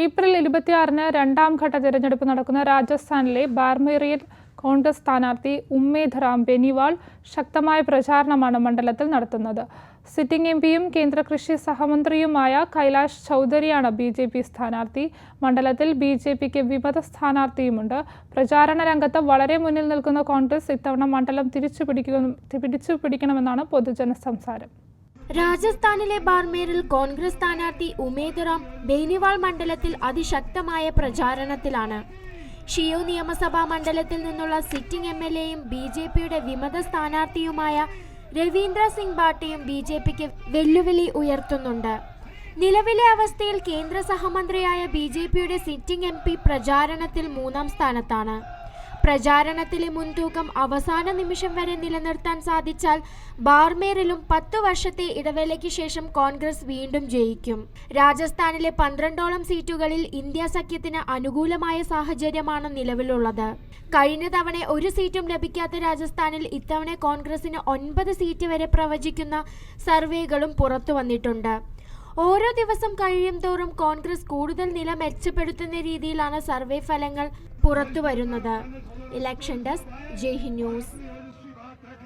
April ഇരുപത്തിയാറിന് രണ്ടാം ഘട്ട തിരഞ്ഞെടുപ്പ് നടക്കുന്ന രാജസ്ഥാനിലെ ബാർമേറിയൽ കോൺഗ്രസ് സ്ഥാനാർത്ഥി ഉമ്മേദ് റാം ബെനിവാൾ ശക്തമായ പ്രചാരണമാണ് മണ്ഡലത്തിൽ നടത്തുന്നത്. സിറ്റിംഗ് എം പിയും കേന്ദ്ര കൃഷി സഹമന്ത്രിയുമായ കൈലാഷ് ചൗധരിയാണ് ബി ജെ പി സ്ഥാനാർത്ഥി. മണ്ഡലത്തിൽ ബി ജെ പിക്ക് വിമത സ്ഥാനാർത്ഥിയുമുണ്ട്. പ്രചാരണ രംഗത്ത് വളരെ മുന്നിൽ നിൽക്കുന്ന കോൺഗ്രസ് ഇത്തവണ മണ്ഡലം തിരിച്ചു പിടിക്കും തിരിച്ചു പിടിക്കണമെന്നാണ് പൊതുജന സംസാരം രാജസ്ഥാനിലെ ബാർമേറിൽ കോൺഗ്രസ് സ്ഥാനാർത്ഥി ഉമേദ് റാം ബേനിവാൾ മണ്ഡലത്തിൽ അതിശക്തമായ പ്രചാരണത്തിലാണ്. ഷിയോ നിയമസഭാ മണ്ഡലത്തിൽ നിന്നുള്ള സിറ്റിംഗ് എം എൽ എയും ബി ജെ പിയുടെ വിമത സ്ഥാനാർത്ഥിയുമായ രവീന്ദ്ര സിംഗ് ബാട്ടയും ബി ജെ പിക്ക് വെല്ലുവിളി ഉയർത്തുന്നുണ്ട്. നിലവിലെ അവസ്ഥയിൽ കേന്ദ്ര സഹമന്ത്രിയായ ബി ജെ പിയുടെ സിറ്റിംഗ് എം പി പ്രചാരണത്തിൽ മൂന്നാം സ്ഥാനത്താണ്. പ്രചാരണത്തിലെ മുൻതൂക്കം അവസാന നിമിഷം വരെ നിലനിർത്താൻ സാധിച്ചാൽ ബാർമേറിലും പത്തു വർഷത്തെ ഇടവേളയ്ക്ക് ശേഷം കോൺഗ്രസ് വീണ്ടും ജയിക്കും. രാജസ്ഥാനിലെ പന്ത്രണ്ടോളം സീറ്റുകളിൽ ഇന്ത്യ സഖ്യത്തിന് അനുകൂലമായ സാഹചര്യമാണ് നിലവിലുള്ളത്. കഴിഞ്ഞ തവണ ഒരു സീറ്റും ലഭിക്കാത്ത രാജസ്ഥാനിൽ ഇത്തവണ കോൺഗ്രസിന് ഒൻപത് സീറ്റ് വരെ പ്രവചിക്കുന്ന സർവേകളും പുറത്തു വന്നിട്ടുണ്ട്. ഓരോ ദിവസം കഴിയും തോറും കോൺഗ്രസ് കൂടുതൽ നില മെച്ചപ്പെടുത്തുന്ന രീതിയിലാണ് സർവേ ഫലങ്ങൾ പുറത്തു വരുന്നത് election desk Jai Hind news.